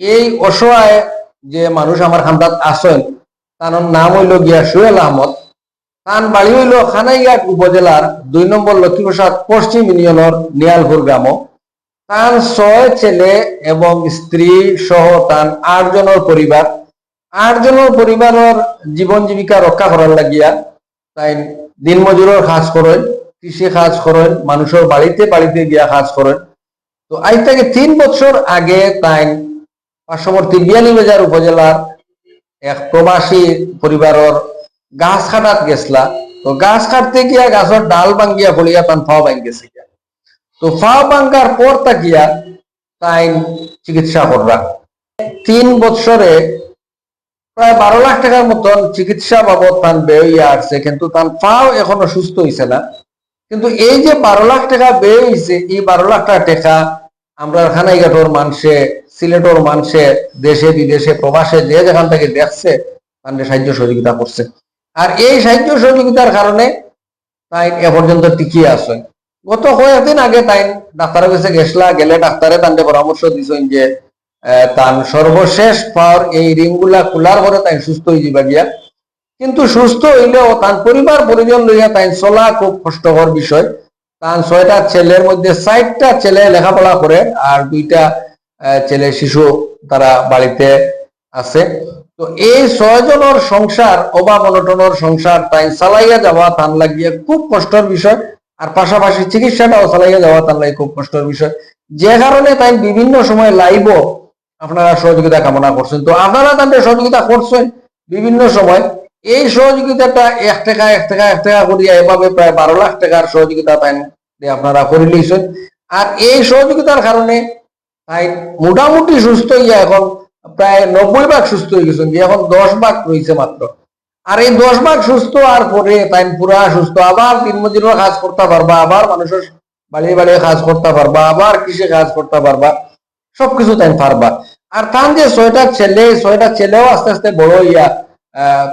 এই অসহায় যে মানুষ আমার খান্দাত আসেন তার নাম হইল গিয়া সোহেল আহমদ। তান বাড়ি হইল খানাইঘাট উপজেলার দুই নম্বর লক্ষ্মীপ্রসাদ পশ্চিম ইউনিয়নের নিয়ালপুর গ্রাম। তার ছয় ছেলে এবং স্ত্রী সহ তার আট জনের পরিবার। আট জনের পরিবারের জীবন জীবিকা রক্ষা করার লাগিয়া তাই দিন মজুরের কাজ করেন, কৃষি কাজ করেন, মানুষের বাড়িতে বাড়িতে গিয়া কাজ করেন। তো আজ থেকে তিন বছর আগে তাই পার্শ্ববর্তী বিয়ানীবাজার উপজেলার এক প্রবাসী পরিবারের গাছ কাটাত গেছলা। তো গাছ কাটতে গিয়া গাছের ডাল ভাঙ্গিয়া পড়িয়া তান ফাও ভাঙ্গ গেছে গিয়া। তো ফাও ভাঙ্গার পর তাকিয়া তাই চিকিৎসা কররা তিন বছরে প্রায় বারো লাখ টাকার মতন চিকিৎসা বাবদ তান ব্যয় আসছে, কিন্তু তান ফাও এখনও সুস্থ হইছে না। কিন্তু এই যে বারো লাখ টাকা ব্যয় হইছে এই বারো লাখ টাকা টাকা আমরা খানাইঘাটর মানুষে সিলেটর মানুষে দেশে, বিদেশে, প্রবাসে যে যেখান থেকে দেখছে, তাদের সাহায্য সহযোগিতা করছে। আর এই সাহায্য সহযোগিতার কারণে তাই এ পর্যন্ত টিকিয়ে আছে। গত কয়েকদিন আগে তাই ডাক্তারের কাছে গেছলা, গেলে ডাক্তারে তান্ডে পরামর্শ দিছেন যে তান সর্বশেষ পাওয়ার এই রিংগুলা খোলার পরে তাই সুস্থ হয়ে যাবা গিয়া। কিন্তু সুস্থ হইলেও তার পরিবার পরিজন লইয়া তাই চলা খুব কষ্টকর বিষয়। তার ছয়টা ছেলের মধ্যে ষাটটা ছেলে লেখাপড়া করে, আর দুইটা ছেলে শিশু তারা বাড়িতে আছে। তো এই ছয়জনের সংসার, অভাব অনটনের সংসার তাই চালাইয়া যাওয়া তান লাগিয়ে খুব কষ্টের বিষয়। আর পাশাপাশি চিকিৎসাটাও চালাইয়া যাওয়া তার লাগে খুব কষ্টের বিষয়। যে কারণে তাই বিভিন্ন সময় লাইব আপনারা সহযোগিতা কামনা করছেন। তো আপনারা তাদের সহযোগিতা করছেন বিভিন্ন সময়। এই সহযোগিতাটা এক টাকা এক টাকা এক টাকা করিয়া এভাবে প্রায় বারো লাখ টাকার সহযোগিতা তাই আপনারা করে লইছেন আর এই সহযোগিতার কারণে তাই মোটামুটি সুস্থ হইয়া এখন প্রায় নব্বই ভাগ সুস্থ হয়ে গেছেন যে এখন দশ ভাগ রয়েছে মাত্র। আর এই দশ ভাগ সুস্থ আর পরে তাই পুরা সুস্থ, আবার দিন মজুরের কাজ করতে পারবা, আবার মানুষের বাড়িয়ে বাড়িয়ে কাজ করতে পারবা, আবার কৃষি কাজ করতে পারবা, সবকিছু তাই পারবা। আর তান যে ছয়টা ছেলে, ছয়টা ছেলেও আস্তে আস্তে বড় হইয়া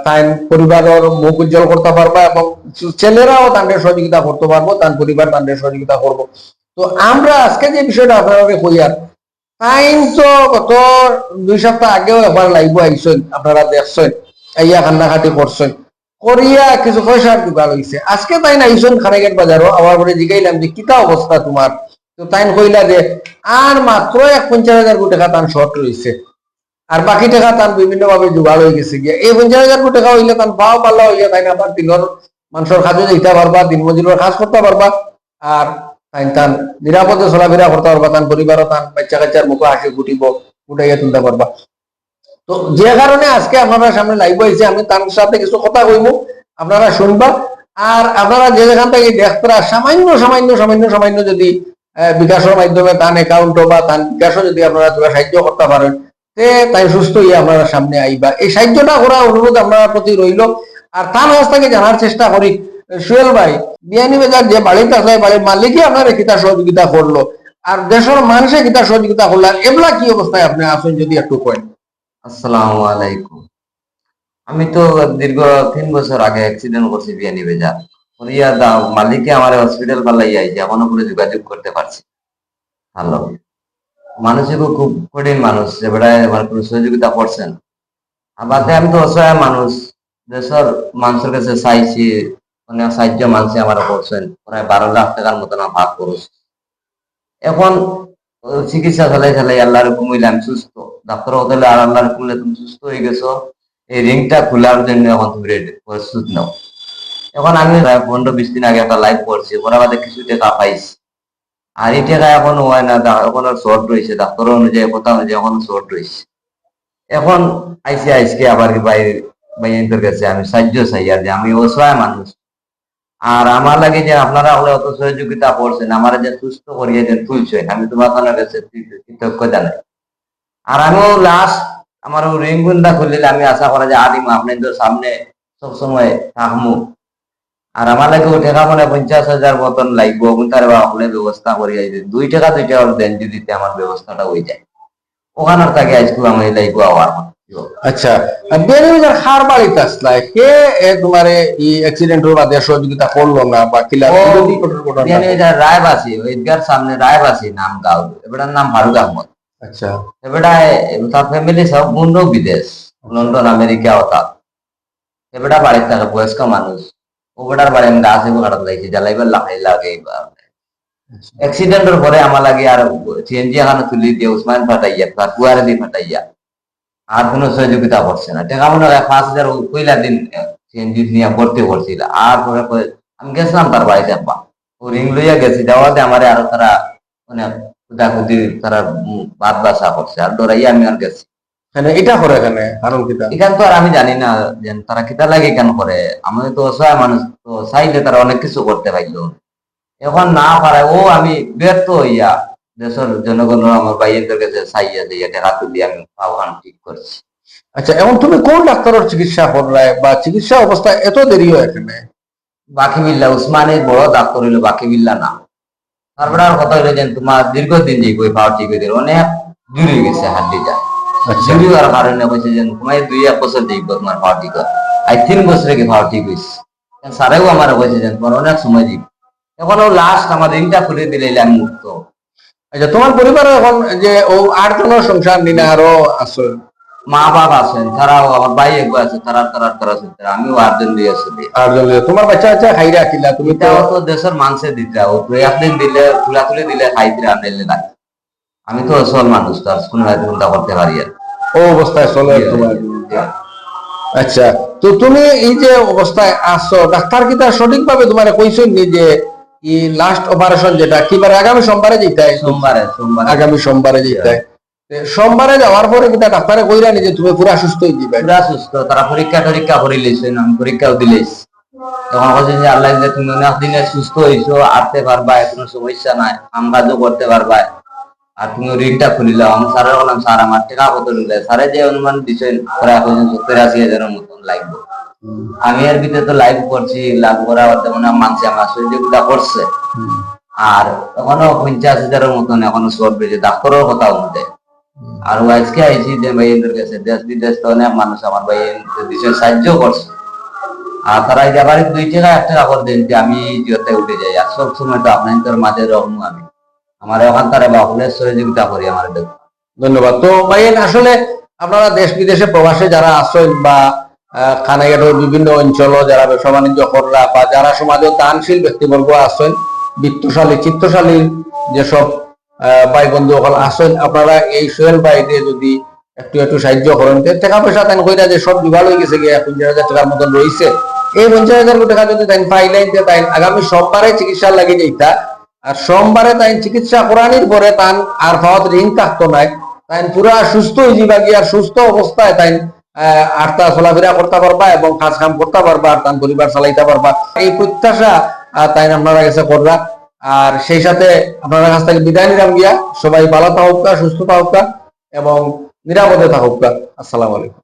তাই পরিবারের মুখ উজ্জ্বল করতে পারবা এবং ছেলেরাও তাদের সহযোগিতা করতে পারব, তার পরিবার তাদের সহযোগিতা করব। তো আমরা আজকে যে বিষয়টা আপনারা কইয়ার টাইম তো গত দুই সপ্তাহ আগেও একবার লাইভ আইসেন আপনারা দেখছেন আইয়া কান্নাকাটি করছেন করিয়া কিছু পয়সা যোগাড় হইছে আজকে তাই না আইসেন খানাইঘাট বাজারও আবার করে জিগাইলাম যে, কিতা অবস্থা তোমার তো তাই কইলা যে আর মাত্র এক পঞ্চাশ হাজার কোটি টাকা তান শর্ট রয়েছে আর বাকি টাকা তার বিভিন্ন ভাবে জোগাড় হয়ে গেছে গিয়া। এই পঞ্চাশ হাজার কোটি টাকা হইলে তার পাও পাল্লা হইয়া তাই না আবার দিনের মানুষের কাজে দিতে পারবা দিন মজুরের কাজ করতে পারবা আর তান নিরাপদে চলাফেরা করতে পারবা তার পরিবারও তার বাচ্চা কাচ্চার মুখে হাসি ফুটিব ফুটাইয়া তুলতে পারবা তো যে কারণে আজকে আপনারা সামনে লাইভ হয়েছে আমি তার সাথে কিছু কথা কইব আপনারা শুনবা। আর আপনারা যে যেখান থেকে দেখতরা সামান্য সামান্য সামান্য সামান্য যদি বিকাশের মাধ্যমে তান অ্যাকাউন্ট বা তান বিকাশও যদি আপনারা তোরা সাহায্য করতে পারেন তে তাই সুস্থ হইয়া আপনারা সামনে আইবা এই সাহায্যটা করা অনুরোধ আপনারা প্রতি রইল আর তার কাছ থেকে জানার চেষ্টা করি সুয়েল ভাই, বিয়ানি বাজার যে বাড়িতে আছে বাড়ির মালিকই আপনার কিতা সহযোগিতা করল। আর দেশের মানুষে কিতা সহযোগিতা করল, আর এগুলা কি অবস্থায় আপনি আছেন যদি একটু করেন আসসালামু আলাইকুম। আমি তো দীর্ঘ তিন বছর আগে অ্যাক্সিডেন্ট করছি বিয়ানি বেজার। করিয়া দা মালিকে আমার হসপিটাল পালাই আইছে এখনও কোনো যোগাযোগ করতে পারছি। ভালো। মানুষেরও খুব কঠিন মানুষ এবারে আমার কোনো সহযোগিতা করছেন আর বাদে আমি তো অসহায় মানুষ। দেশের মানুষের কাছে চাইছি অনেক সাহায্য মানুষে আমার করছেন প্রায় বারো লাখ টাকার মতন ভাগ করছ এখন চিকিৎসা চালাই চালাই আল্লাহর ঘুমাইলে আমি সুস্থ। ডাক্তার হতে আর আল্লাহর তুমি সুস্থ হয়ে গেছো। এই রিংটা খোলার জন্য এখন তুমি প্রস্তুত নাও। এখন আমি পনেরো বিশ দিন আগে একটা লাইভ করছি ওরা কিছু টাকা পাইছি। আর এই টাকা এখন হয় না এখন শর্ট রয়েছে, ডাক্তার অনুযায়ী, কথা অনুযায়ী এখন শর্ট রয়েছে। এখন আইসি আইসকে আবার বাইরে বাইরের কাছে আমি সাহায্য চাই, আর যে আমি অসহায় মানুষ। আর আমার লাগে যে আপনারা হলে অত সহযোগিতা করছেন, আমার যে সুস্থ করিয়ে যে তুলছেন, আমি তোমার কাছে কৃতজ্ঞ জানাই আর আমিও লাস্ট আমার রিং গুন্দা খুললে আমি আশা করা যে আদিম আপনাদের সামনে সবসময় থাকমু। আর আমার লাগে ও টাকা মানে পঞ্চাশ হাজার মতন লাগবো তার বা আপনি ব্যবস্থা করিয়া দুই টাকা দুই টাকা দেন যদি আমার ব্যবস্থাটা হয়ে যায়। ওখানে তাকে আজকে আমি লাগবো আবার। আচ্ছা বাজার খার বাড়িতে আসলা কে তোমার এই অ্যাক্সিডেন্টের বাদে সহযোগিতা করল না বা কিলা ও, যদি ঘটনা ঘটনা বিয়ানি বাজার রায়বাসী ওই ঈদগার সামনে নাম গাঁও এবার নাম ফারুক আহমদ। আচ্ছা। এবারে তার ফ্যামিলি সব মুন্ড বিদেশ লন্ডন আমেরিকা ওটা এবারে বাড়িতে থাকে বয়স্ক মানুষ। ওটার বাড়ি আমি গাছ কাটাতে লাগছি জ্বালাইবার লাগাই লাগে অ্যাক্সিডেন্টের পরে আমার লাগে আর সিএনজি এখানে তুলি দিয়ে উসমান ফাটাইয়া কুয়ারে দিয়ে ফাটাইয়া। আর কোনো সহযোগিতা করছে না। টাকা মনে হয় পাঁচ হাজার পয়লা দিন সিএনজি নিয়ে ভর্তি করছিল। আর পরে আমি গেছিলাম তার বাড়িতে আব্বা। ও রিং লইয়া গেছি যাওয়াতে আমার আরও তারা মানে খুদাখুদি তারা বাদ বাসা করছে। আর ডরাইয়া আমি আর গেছি। এটা করে এখানে? কারণ কিটা এখান তো আর আমি জানি না যে তারা কিতা লাগে কেন করে। আমি তো অসহায় মানুষ তো চাইলে তারা অনেক কিছু করতে পারল। এখন না পারায় ও আমি ব্যর্থ হইয়া দেশের জনগণ আমার বাইয়ের কাছে চাইয়া যে এটা রাখু দিয়ে আমি আহ্বান ঠিক করছি। আচ্ছা এখন তুমি কোন ডাক্তারের চিকিৎসা করলাই বা চিকিৎসা অবস্থা এত দেরি হয় এখানে? বাকি বিল্লা উসমানের বড় ডাক্তার হইল বাকি বিল্লা না। তারপরে আর কথা হইল যে তোমার দীর্ঘদিন যে বই পাওয়া ঠিক হয়ে অনেক জুড়ে গেছে হাড্ডিটা আচ্ছা। জুড়ি হওয়ার কারণে কইছে যে তোমার দুই এক বছর দেখব তোমার পাওয়া ঠিক হয়। আই তিন বছরে কি পাওয়া ঠিক হয়েছে স্যারেও আমার কইছে যে তোমার অনেক সময় দিব। এখনও লাস্ট আমার রিংটা খুলে দিলে আমি মুক্ত। আচ্ছা তোমার পরিবারে এখন যে ও আর জনের সংসার নিলে আরও আছে? মা বাবা আছেন তারাও আমার ভাই একবার আছে তারা তারা তারা আছে। আমিও আটজন দিয়ে আছি। আর জন তোমার বাচ্চা বাচ্চা খাইরা কিলা তুমি তো এটাও তো দেশের মানুষে দিতে। ও আপনি দিলে তুলা তুলে দিলে খাইতে আনলে না। আমি তো অসল মানুষ তো আর কোনো চিন্তা করতে পারি আর। ও অবস্থায় চলে তোমার। আচ্ছা তো তুমি এই যে অবস্থায় আসছো ডাক্তার কি তার সঠিকভাবে তোমার কইছেন নি যে লাস্ট অপারেশন যেটা কিবারে আগামী সোমবারে যেতে সোমবারে সোমবারে। আগামী সোমবারে যেতে সোমবারে যাওয়ার পরে কিতা ডাক্তারে কইরা যে তুমি পুরা সুস্থ হয়ে যাবে পুরা সুস্থ। তারা পরীক্ষা টরীক্ষা করে আমি পরীক্ষাও তখন বলছেন যে আল্লাহ যে তুমি অনেক দিনে সুস্থ আটতে পারবা কোনো সমস্যা নাই কাম কাজও করতে পারবা আর তুমি ঋণটা খুলিলাম আমি স্যারের বললাম স্যার আমার টাকা কত নিলে স্যারে যে অনুমান দিচ্ছেন প্রায় সত্তর আশি হাজারের মতন লাগবে। আমি এর ভিতরে তো লাইভ করছি লাভ করার তেমন মানছি আমার সহযোগিতা করছে। আর এখনও পঞ্চাশ হাজারের মতন এখনও শর্ট বেজে ডাক্তারের কথা অনুযায়ী আর ও আজকে আইছি যে ভাই এদের কাছে, দেশ বিদেশ তো অনেক মানুষ আমার ভাই দেশে সাহায্য করছে। আর তারা এই যে আবার দুই টাকা, এক টাকা করে দেন যে আমি জিওতে উঠে যাই। আর সব সময় তো আপনাদের মাঝে রহমু আমি। আমার ওখান তারা বাপুরের সহযোগিতা করি আমার ধন্যবাদ। তো ভাইয়েন আসলে আপনারা দেশ বিদেশে প্রবাসে যারা আছেন বা খানাঘাটের বিভিন্ন অঞ্চল যারা ব্যবসা বাণিজ্য কররা বা যারা সমাজে দানশীল ব্যক্তিবর্গ আছেন, বিত্তশালী, চিত্তশালী যেসব ভাই বন্ধু সকল আছেন, আপনারা এই সোহেল ভাইকে যদি একটু একটু সাহায্য করেন টাকা পয়সা তেন কইরা যে সব বিভাগ হয়ে গেছে গিয়া পঞ্চাশ হাজার টাকার মতন রয়েছে। এই পঞ্চাশ হাজার টাকা যদি তাই পাইলেন যে তাই আগামী সোমবারে চিকিৎসা লাগে যেটা আর সোমবারে তাই চিকিৎসা করানির পরে তান আর পাওয়াত ঋণ থাকতো নাই, তাই পুরা সুস্থ হয়ে যাবা গিয়া সুস্থ অবস্থায় তাই আটটা চলাফেরা করতে পারবা এবং কাজ কাম করতে পারবা, আর তান পরিবার চালাইতে পারবা। এই প্রত্যাশা তাই আপনারা কাছে করবা। আর সেই সাথে আপনারা কাছ থেকে বিদায় নিলাম গিয়া। সবাই ভালো থাকুক, সুস্থ থাকুক এবং নিরাপদে থাকুক। আসসালামু আলাইকুম।